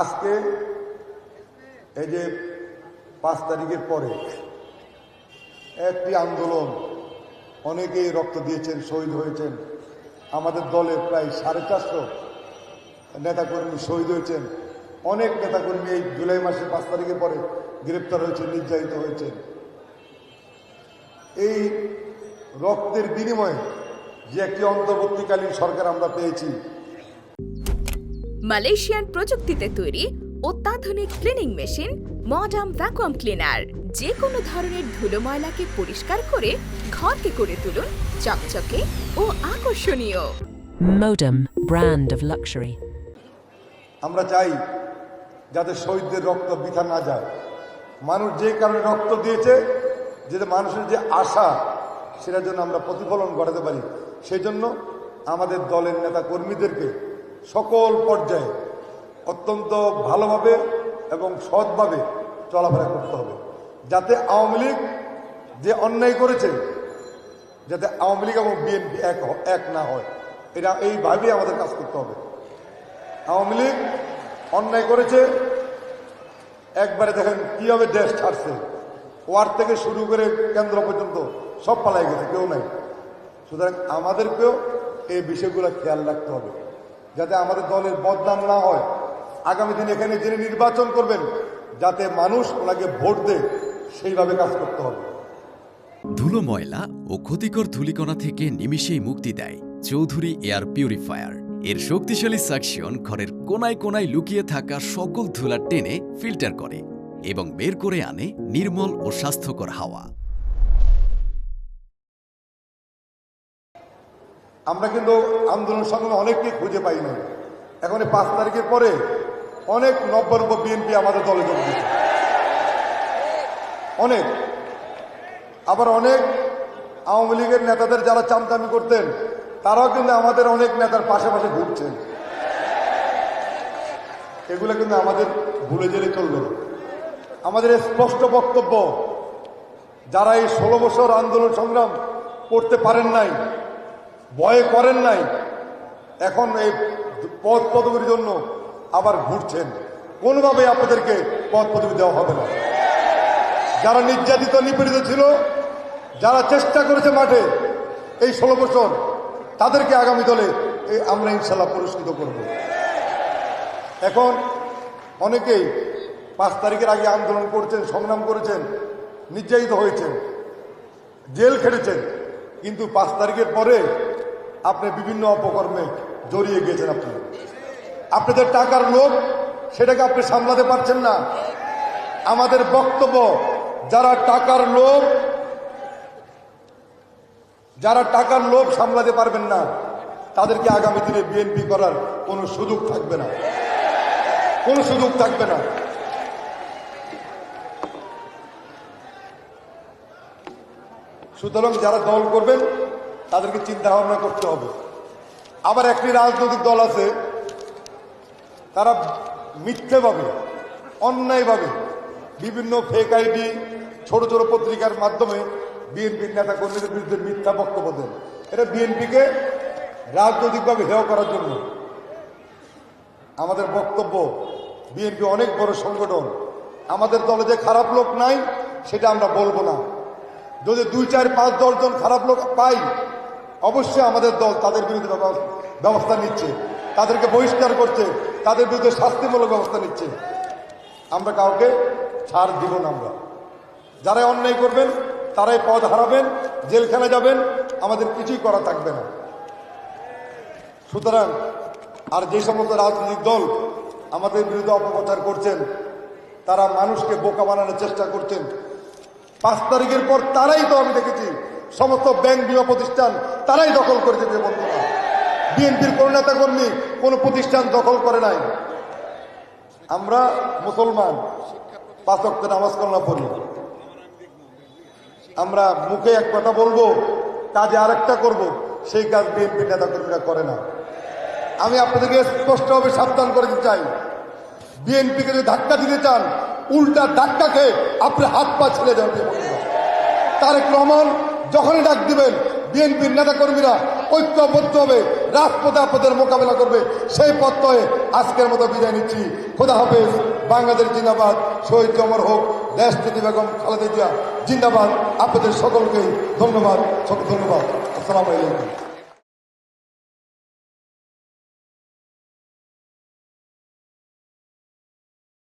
আজকে এই যে পাঁচ তারিখের পরে একটি আন্দোলন, অনেকেই রক্ত দিয়েছেন, শহীদ হয়েছেন। আমাদের দলে প্রায় সাড়ে চারশো নেতাকর্মী শহীদ হয়েছেন। অনেক নেতাকর্মী এই জুলাই মাসের পাঁচ তারিখের পরে গ্রেপ্তার হয়েছে নির্যাতিত হয়েছেন। এই রক্তের বিনিময়ে যে একটি অন্তর্বর্তীকালীন সরকার আমরা পেয়েছি মালয়েশিয়ান প্রযুক্তিতে তৈরি অত্যাধুনিক cleaning machine modern vacuum cleaner যে কোনো ধরনের ধুলো ময়লাকে পরিষ্কার করে ঘরকে করে তুলুন চকচকে ও আকর্ষণীয়। Modem, brand of luxury. আমরা চাই যাতে শহীদদের রক্ত বৃথা না যায়। মানুষ যে কারণে রক্ত দিয়েছে যে মানুষের যে আশা সেটার জন্য আমরা প্রতিফলন ঘটাতে পারি। সেই জন্য আমাদের দলের নেতা কর্মীদেরকে সকল পর্যায়ে অত্যন্ত ভালোভাবে এবং সৎভাবে চলাফেরা করতে হবে। যাতে আওয়ামী লীগ যে অন্যায় করেছে, যাতে আওয়ামী লীগ এবং বিএনপি এক এক না হয়, এটা এইভাবেই আমাদের কাজ করতে হবে। আওয়ামী লীগ অন্যায় করেছে, একবারে দেখেন কীভাবে দেশ ছাড়ছে। ওয়ার থেকে শুরু করে কেন্দ্র পর্যন্ত সব পালাই গেছে, কেউ নাই। সুতরাং আমাদেরকেও এই বিষয়গুলো খেয়াল রাখতে হবে। যাতে আমাদের দলের বদনাম না হয়। আগামী দিন এখানে যিনি নির্বাচন করবেন, যাতে মানুষ ওনাকে ভোট দেয়, সেইভাবে কাজ করতে হবে। ধুলো ময়লা ও ক্ষতিকর ধূলিকণা থেকে নিমিষেই মুক্তি দেয় চৌধুরী এয়ার পিউরিফায়ার। এর শক্তিশালী সাকশন ঘরের কোনায় কোনায় লুকিয়ে থাকা সকল ধুলা টেনে ফিল্টার করে এবং বের করে আনে নির্মল ও স্বাস্থ্যকর হাওয়া। আমরা কিন্তু আন্দোলন সংগ্রামে অনেককে খুঁজে পাই না এখন এই পাঁচ তারিখের পরে অনেক নব্য নব্য বিএনপি আমাদের দলে যোগ দিয়েছে। অনেক। আবার অনেক আওয়ামী লীগের নেতাদের যারা চামচামি করতেন, তারাও কিন্তু আমাদের অনেক নেতার পাশে পাশে ঘুরছেন। এগুলো কিন্তু আমাদের ভুলে গেলে চলবে আমাদের স্পষ্ট বক্তব্য, যারা এই ষোলো বছর আন্দোলন সংগ্রাম করতে পারেন নাই ভয় করেন নাই। এখন এই পদ পদবীর জন্য আবার ঘুরছেন। কোনোভাবে আপনাদেরকে পদ পদবি দেওয়া হবে না। যারা নির্যাতিত, নিপীড়িত ছিল, যারা চেষ্টা করেছে মাঠে এই ষোলো বছর, তাদেরকে আগামী দলে আমরা ইনশাল্লাহ পুরস্কৃত করব। এখন অনেকেই পাঁচ তারিখের আগে আন্দোলন করছেন, সংগ্রাম করেছেন, নির্যাতিত হয়েছেন, জেল খেটেছেন। কিন্তু পাঁচ তারিখের পরে আপনি বিভিন্ন অপকর্মে জড়িয়ে গিয়েছেন আপনি। আপনাদের টাকার লোভ সেটাকে আপনি সামলাতে পারছেন না। আমাদের বক্তব্য, যারা টাকার লোভ, যারা টাকার লোভ সামলাতে পারবেন না, তাদেরকে আগামী দিনে বিএনপি করার কোনো সুযোগ থাকবে না। কোনো সুযোগ থাকবে না। সুতরাং যারা দল করবেন তাদেরকে চিন্তা ভাবনা করতে হবে। আবার একটি রাজনৈতিক দল আছে, তারা মিথ্যেভাবে অন্যায়ভাবে বিভিন্ন ফেক আইডি ছোট ছোট পত্রিকার মাধ্যমে বিএনপির নেতা কর্মীদের বিরুদ্ধে মিথ্যা বক্তব্য দেন। এটা বিএনপিকে রাজনৈতিকভাবে হেয় করার জন্য। আমাদের বক্তব্য বিএনপি অনেক বড় সংগঠন। আমাদের দলে যে খারাপ লোক নাই, সেটা আমরা বলব না। যদি দুই, চার, পাঁচ দশজন খারাপ লোক পাই অবশ্যই আমাদের দল তাদের বিরুদ্ধে ব্যবস্থা- নিচ্ছে। তাদেরকে বহিষ্কার করছে। তাদের বিরুদ্ধে শাস্তিমূলক ব্যবস্থা নিচ্ছে। আমরা কাউকে ছাড় দিব না আমরা। যারাই অন্যায় করবেন, তারাই পদ হারাবেন জেলখানে যাবেন, আমাদের কিছুই করা থাকবে না। সুতরাং আর যে সমস্ত রাজনৈতিক দল আমাদের বিরুদ্ধে অপপ্রচার করছেন, তারা মানুষকে বোকা বানানোর চেষ্টা করছেন। পাঁচ তারিখের পর তারাই তো আমি দেখেছি সমস্ত ব্যাংক বিমা প্রতিষ্ঠান তারাই দখল করেছে যে বন্ধুরা বিএনপির কোন নেতা কর্মী কোন প্রতিষ্ঠান দখল করে নাই। আমরা মুসলমান, পাঁচ অক্ট নামাজ কল্লা পড়ি। আমরা মুখে এক কথা বলব, কাজে আরেকটা করব, সেই কাজ বিএনপির নেতা কর্মীরা করে না। আমি আপনাদেরকে স্পষ্টভাবে সাবধান করে দিতে চাই। বিএনপিকে যদি ধাক্কা দিতে চান, উল্টা ধাক্কা খেয়ে আপনি হাত পা ছেড়ে যান তারেক রহমান যখনই ডাক দিবেন, বিএনপির নেতাকর্মীরা ঐক্যবদ্ধ হবে, রাজপথে আপদের মোকাবেলা করবে। সেই প্রত্যয়ে আজকের মতো বিদায় নিচ্ছি। খোদা হাফেজ, বাংলাদেশ জিন্দাবাদ, শহীদ জমর হোক, দেশ প্রতি বেগম খালেদা জিয়া, জিন্দাবাদ। আপনাদের সকলকে ধন্যবাদ ধন্যবাদ। আসসালামু আলাইকুম।